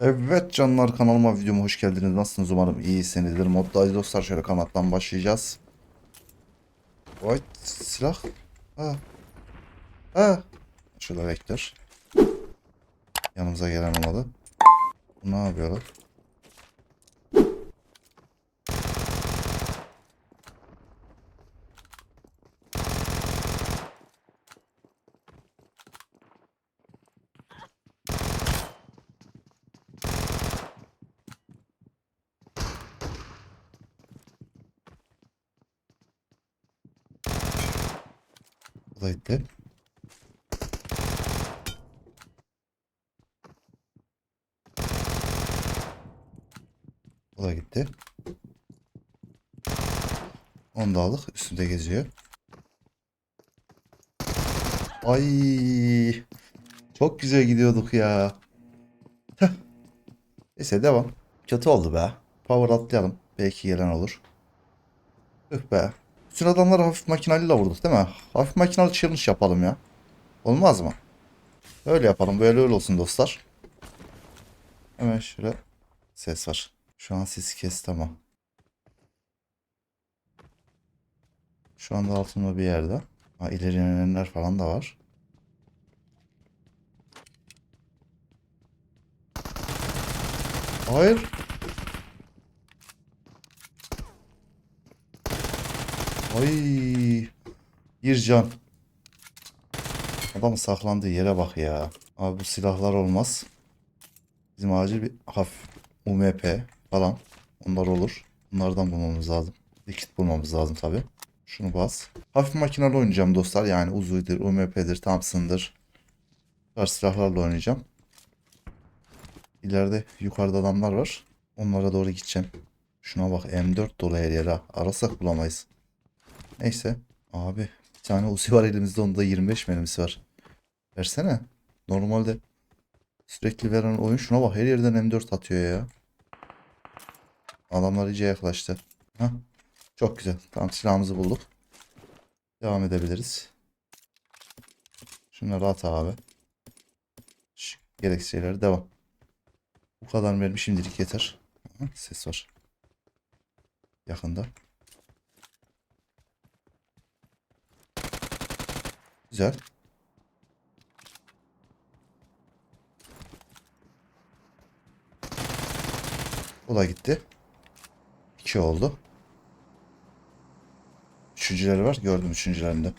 Evet canlar kanalıma videoma hoş geldiniz. Nasılsınız umarım iyisinizdir. Moddayız dostlar şöyle kanattan başlayacağız. White silah. Ha. Ha. Şurada vektör. Yanımıza gelen olmadı. Bu ne yapıyor lan? Bu da gitti. Onu da aldık. Üstünde geziyor. Ay. Çok güzel gidiyorduk ya. Heh. Neyse devam. Kötü oldu be. Power atlayalım. Belki gelen olur. Üh be. Bütün adamları hafif makinayla vurduk değil mi? Hafif makinalı challenge yapalım ya. Olmaz mı? Öyle yapalım. Böyle öyle olsun dostlar. Hemen şöyle ses var. Şu an sesi kesti ama. Şu anda altımda bir yerde. Ha, ileri yönelenler falan da var. Hayır. Ay. Bir can. Adam saklandığı yere bak ya. Abi bu silahlar olmaz. Bizim acil bir hafif UMP falan. Onlar olur. Bunlardan bulmamız lazım. Likit bulmamız lazım tabi. Şunu bas. Hafif makinalı oynayacağım dostlar. Yani Uzi'dir, UMP'dir, Thompson'dır. Bu silahlarla oynayacağım. İleride yukarıda adamlar var. Onlara doğru gideceğim. Şuna bak M4 dolu her yer ha. Arasak bulamayız. Neyse. Abi bir tane Uzi var elimizde onda 25 mermisi var. Versene. Normalde sürekli veren oyun şuna bak her yerden M4 atıyor ya. Adamlar iyice yaklaştı. Hah. Çok güzel. Tamam silahımızı bulduk. Devam edebiliriz. Şunları at abi. Şu gereksiz devam. Bu kadar mermi şimdilik yeter. Ses var. Yakında. Güzel. O da gitti. İki oldu. Üçüncüleri var. Gördüm üçüncülerini de.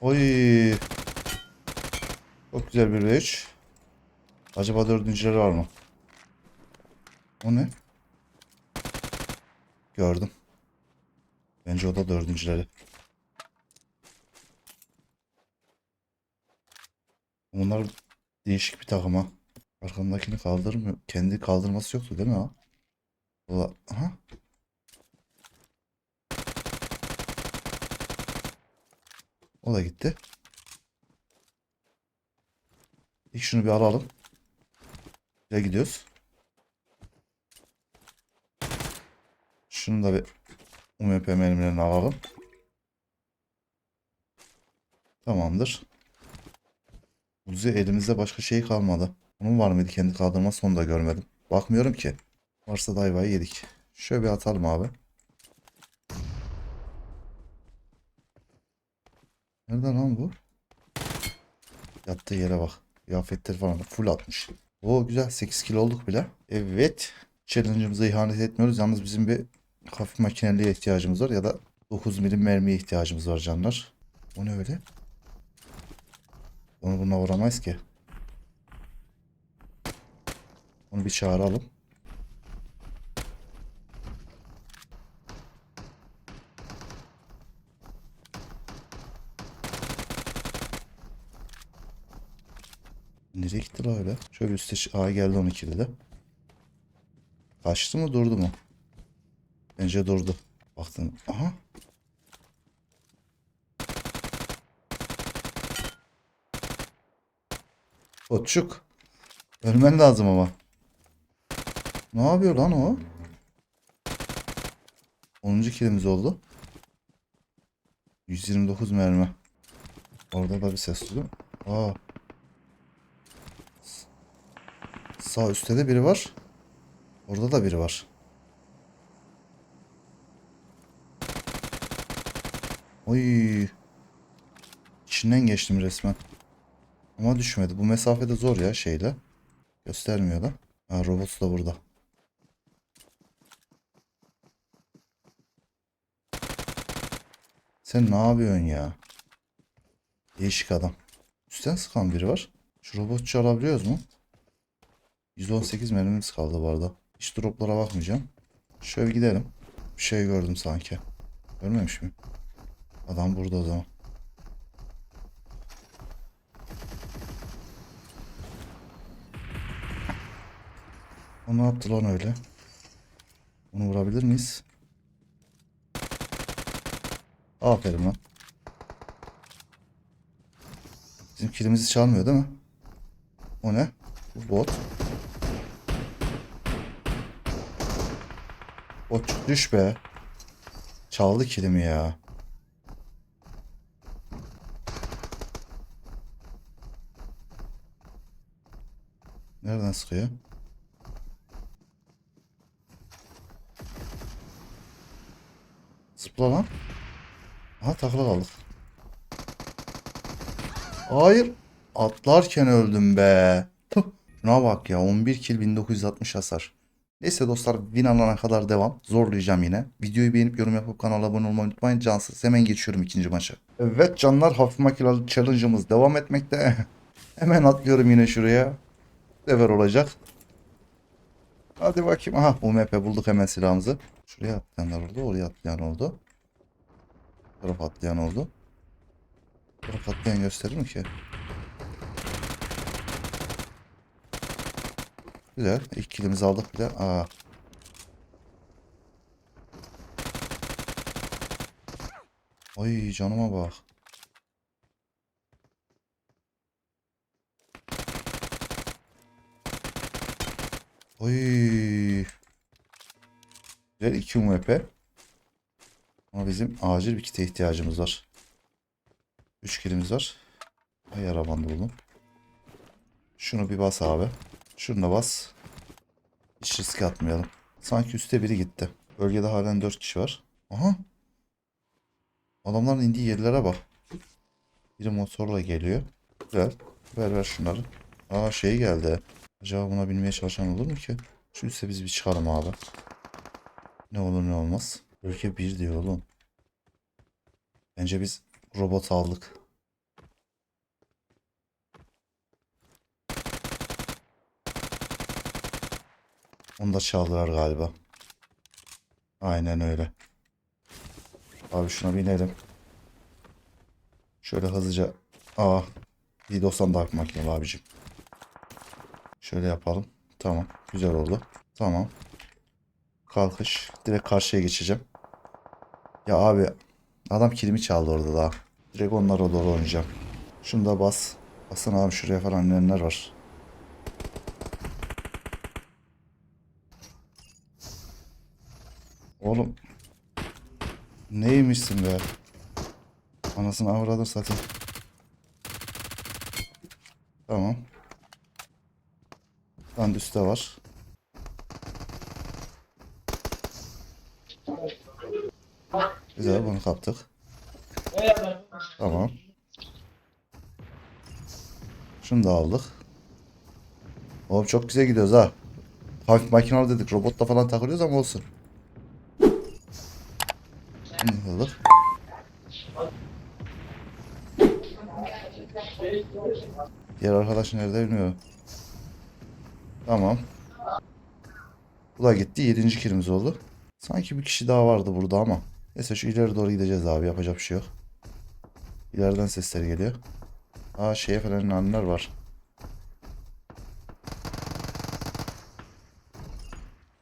Oy. Çok güzel bir V3. Acaba dördüncüleri var mı? O ne? Gördüm. Bence o da dördüncüleri. Bunlar değişik bir takım ha. Kaldırmıyor. Kendi kaldırması yoktu değil mi ha? Ulan, aha. O da gitti. İlk şunu bir alalım. Nereye gidiyoruz? Şunu da bir UMP mermilerini alalım. Tamamdır. Uzi elimizde başka şey kalmadı. Onun var mıydı kendi kaldırması onu da görmedim. Bakmıyorum ki. Varsa da ayvayı yedik. Şöyle bir atalım abi. Nerede lan bu? Yattığı yere bak. Kıyafetleri falan full atmış. O güzel 8 kilo olduk bile. Evet. Challenge'ımıza ihanet etmiyoruz. Yalnız bizim bir hafif makineliye ihtiyacımız var ya da 9 milim mermiye ihtiyacımız var canlar. O ne öyle? Onu bununla vuramayız ki. Onu bir çağıralım. Nereye gitti la öyle? Şöyle üstte Aa geldi 12'de de. Kaçtı mı durdu mu? Bence durdu. Baktım. Aha. Koçuk. Ölmen lazım ama. Ne yapıyor lan o? 10. kilimiz oldu. 129 mermi. Orada da bir ses duydum. Aa. Sağ üstte de biri var. Orada da biri var. Oy. İçinden geçtim resmen. Ama düşmedi. Bu mesafede zor ya şeyle. Göstermiyor da. Ha robot da burada. Sen ne yapıyorsun ya? Değişik adam. Üstten sıkan biri var. Şu robotçu alabiliyoruz mu? 118 mermimiz kaldı bu arada. Hiç droplara bakmayacağım. Şöyle gidelim. Bir şey gördüm sanki. Görmemiş miyim? Adam burada o zaman. O yaptı lan öyle? Onu vurabilir miyiz? Aferin lan. Bizim kilimizi çalmıyor değil mi? O ne? Bu bot. Bot düş be. Çaldı kilimi ya. Nereden sıkıyor? Zıpla lan. Aha takla kaldık. Hayır. Atlarken öldüm be. Puh. Şuna bak ya 11 kill 1960 hasar. Neyse dostlar win alana kadar devam. Zorlayacağım yine. Videoyu beğenip yorum yapıp kanala abone olmayı unutmayın. Cansız hemen geçiyorum ikinci maça. Evet canlar hafif makinalı challenge'ımız devam etmekte. hemen atlıyorum yine şuraya. Sefer olacak. Hadi bakayım. Aha UMP bulduk hemen silahımızı. Şuraya atlayanlar oldu. Oraya atlayan oldu. Bu tarafa atlayan oldu. Bu tarafa atlayan gösterir mi ki? Güzel. İlk kilimizi aldık bile. Aa. Ay canıma bak. Oy. Güzel 2 UMP. Ama bizim acil bir kite ihtiyacımız var. 3 kilimiz var. Ay arabanda buldum. Şunu bir bas abi. Şunu da bas. Hiç risk atmayalım. Sanki üstte biri gitti. Bölgede halen 4 kişi var. Aha. Adamların indiği yerlere bak. Biri motorla geliyor. Güzel. Ver ver şunları. Aa şey geldi. Acaba buna binmeye çalışan olur mu ki? Şu üstte biz bir çıkalım abi. Ne olur ne olmaz. Bölge 1 diyor oğlum. Bence biz robot aldık. Onu da çaldılar galiba. Aynen öyle. Abi şuna binelim. Şöyle hızlıca. Aa. 190 dark makinalı abicim. Şöyle yapalım. Tamam. Güzel oldu. Tamam. Kalkış. Direkt karşıya geçeceğim. Ya abi. Adam kilimi çaldı orada daha. Direkt onlara doğru oynayacağım. Şunu da bas. Basın abi şuraya falan neler var. Oğlum. Neymişsin be? Anasını avradım zaten. Tamam. Landüste var. Güzel bunu kaptık. Tamam. Şunu da aldık. Oğlum çok güzel gidiyoruz ha. Hafif makinalı dedik. Robotla falan takılıyoruz ama olsun. Aldık. Diğer arkadaş nerede bilmiyorum. Tamam. Bu da gitti. Yedinci kilimiz oldu. Sanki bir kişi daha vardı burada ama. Neyse şu ileri doğru gideceğiz abi. Yapacak bir şey yok. İleriden sesler geliyor. Aa şeye falan inananlar var.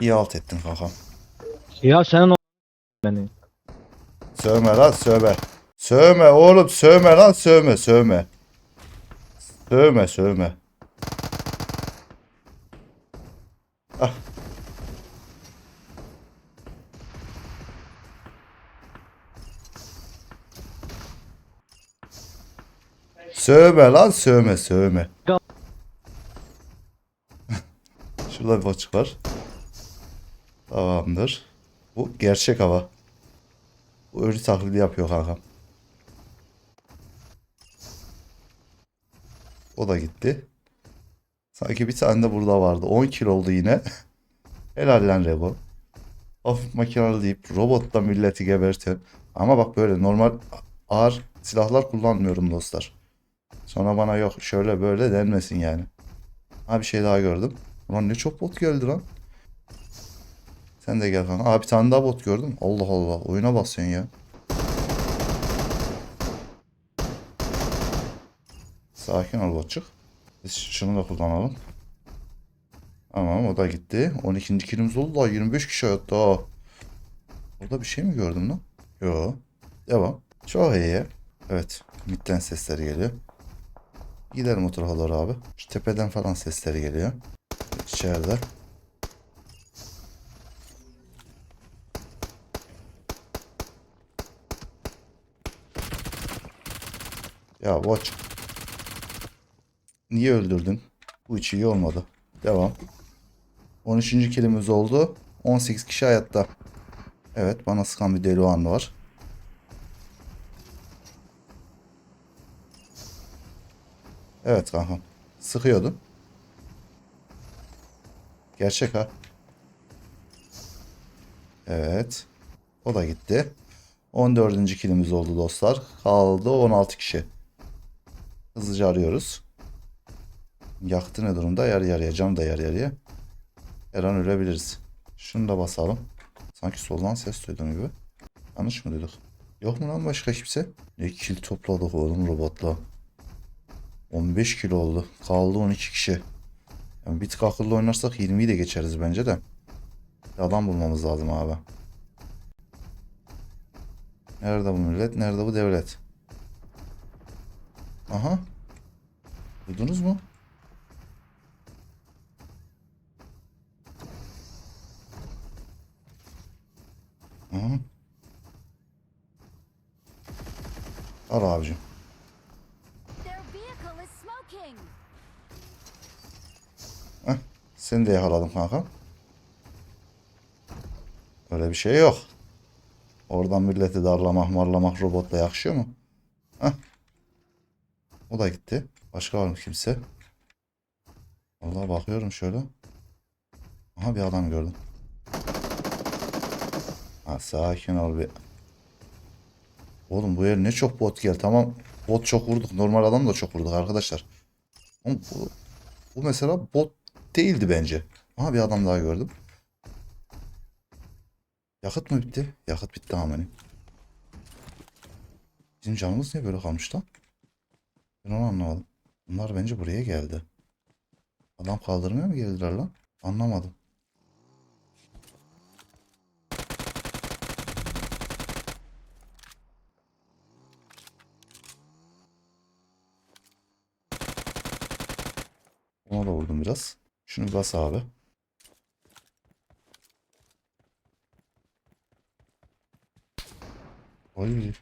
İyi alt ettin kankam. Ya senin o beni. Sövme lan sövme. Sövme oğlum sövme lan sövme sövme. Sövme sövme. Ah. Sövme lan sövme sövme. Şurada bir açık var. Tamamdır. Bu gerçek hava. Bu ölü taklidi yapıyor kankam. O da gitti. Sanki bir tane de burada vardı. 10 kilo oldu yine. Helal lan Rebo. Hafif makinalı deyip robotla milleti geberten. Ama bak böyle normal ağır silahlar kullanmıyorum dostlar. Sonra bana yok şöyle böyle denmesin yani. Ha bir şey daha gördüm. Ulan ne çok bot geldi lan. Sen de gel kanka. Aa bir tane daha bot gördüm. Allah Allah. Oyuna basıyorsun ya. Sakin ol botçuk. Şunu da kullanalım. Tamam o da gitti. 12. kilimiz oldu da 25 kişi hayatta. ha. Orada bir şey mi gördüm lan? Yo. Devam. Çok iyi. Evet. Midden sesleri geliyor. Gidelim o tarafa doğru abi. Şu tepeden falan sesleri geliyor. İçeride. Ya watch. Niye öldürdün? Bu hiç iyi olmadı. Devam. 13. kilimiz oldu. 18 kişi hayatta. Evet bana sıkan bir deli anı var. Evet kankam. Sıkıyordun. Gerçek ha. Evet. O da gitti. 14. kilimiz oldu dostlar. Kaldı 16 kişi. Hızlıca arıyoruz. Yaktı ne durumda? Yarı yarıya. Cam da yarı yarıya. Her an ölebiliriz. Şunu da basalım. Sanki soldan ses duydum gibi. Yanlış mı duyduk? Yok mu lan başka kimse? Ne kill topladık oğlum robotla. 15 kilo oldu. Kaldı 12 kişi. Yani bir tık akıllı oynarsak 20'yi de geçeriz bence de. Bir adam bulmamız lazım abi. Nerede bu millet? Nerede bu devlet? Aha. Duydunuz mu? Aha. Al abicim. Smoking. Seni de yakaladım kankam. Öyle bir şey yok. Oradan milleti darlamak marlamak robotla yakışıyor mu? Heh. O da gitti. Başka var mı kimse? Vallahi bakıyorum şöyle. Aha bir adam gördüm. Ha, sakin ol bir. Oğlum bu yer ne çok bot gel. Tamam bot çok vurduk. Normal adam da çok vurduk arkadaşlar. Ama bu, bu mesela bot değildi bence. Aha bir adam daha gördüm. Yakıt mı bitti? Yakıt bitti amenim. Bizim canımız niye böyle kalmış lan? Ben onu anlamadım. Bunlar bence buraya geldi. Adam kaldırmaya mı geldiler lan? Anlamadım. Ona vurdum biraz. Şunu bas abi. Oy.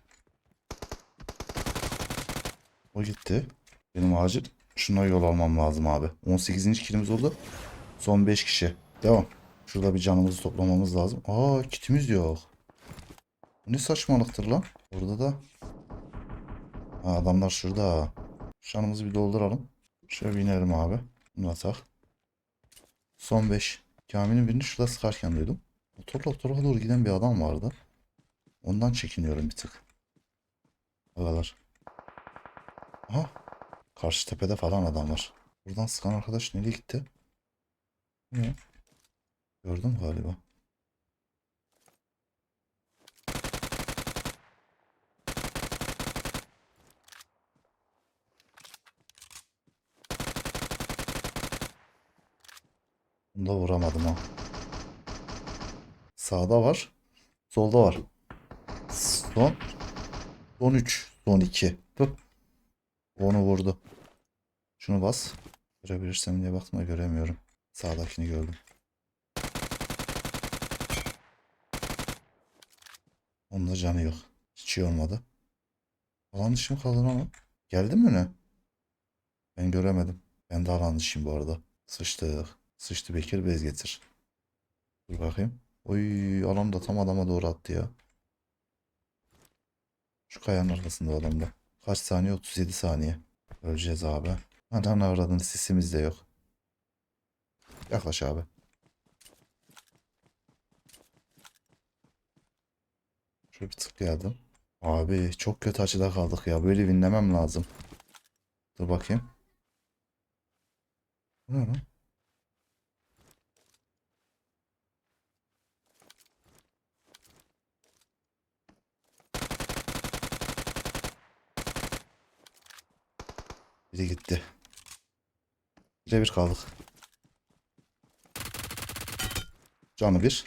O gitti. Benim acil şuna yol almam lazım abi. 18. kilimiz oldu. Son 5 kişi. Devam. Şurada bir canımızı toplamamız lazım. Aa kitimiz yok. Ne saçmalıktır lan. Burada da. Ha, adamlar şurada. Şanımızı bir dolduralım. Şöyle binerim abi. Bunu atak. Son 5. Kamil'in birini şurada sıkarken duydum. Motorla o doğru giden bir adam vardı. Ondan çekiniyorum bir tık. Agalar. Aha. Karşı tepede falan adam var. Buradan sıkan arkadaş nereye gitti? Ne? Gördüm galiba. Bunu da vuramadım ha. Sağda var. Solda var. Son. Son 3. Son 2. Onu vurdu. Şunu bas. Görebilirsem diye baktım da göremiyorum. Sağdakini gördüm. Onun da canı yok. Hiç iyi olmadı. Alan dışı mı kaldın ama? Geldi mi ne? Ben göremedim. Ben de alan dışıyım bu arada. Sıçtık. Sıçtı Bekir bez getir. Dur bakayım. Oy alan da tam adama doğru attı ya. Şu kayanın arkasında adam da. Kaç saniye? 37 saniye. Öleceğiz abi. Ananı avradın sisimiz de yok. Yaklaş abi. Şöyle bir tıklayalım. Abi çok kötü açıda kaldık ya. Böyle winlemem lazım. Dur bakayım. Ne lan? Biri gitti. Birebir kaldık. Canı bir.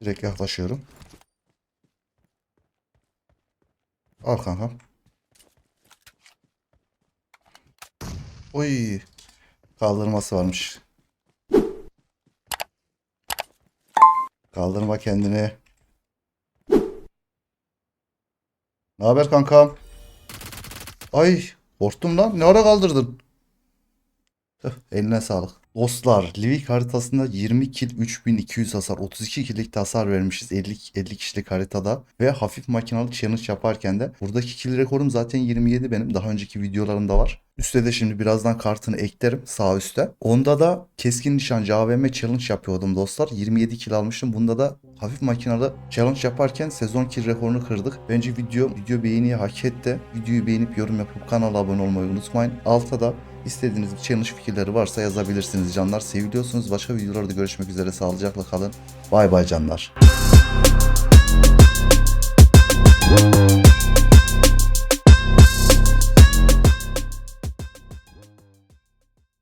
Direkt yaklaşıyorum. Al kankam. Oy. Kaldırması varmış. Kaldırma kendini. Ne haber kankam? Ay korktum lan. Ne ara kaldırdın? Eline sağlık. Dostlar, Livik haritasında 20 kill 3200 hasar, 32 kill'lik de hasar vermişiz 50, 50 kişilik haritada ve hafif makinalı challenge yaparken de buradaki kill rekorum zaten 27 benim. Daha önceki videolarımda var. Üste de şimdi birazdan kartını eklerim sağ üstte. Onda da keskin nişancı AVM challenge yapıyordum dostlar. 27 kilo almıştım. Bunda da hafif makinede challenge yaparken sezon kill rekorunu kırdık. Bence video video beğeniyi hak etti. Videoyu beğenip yorum yapıp kanala abone olmayı unutmayın. Altta da istediğiniz bir challenge fikirleri varsa yazabilirsiniz canlar. Seviliyorsunuz. Başka videolarda görüşmek üzere. Sağlıcakla kalın. Bay bay canlar.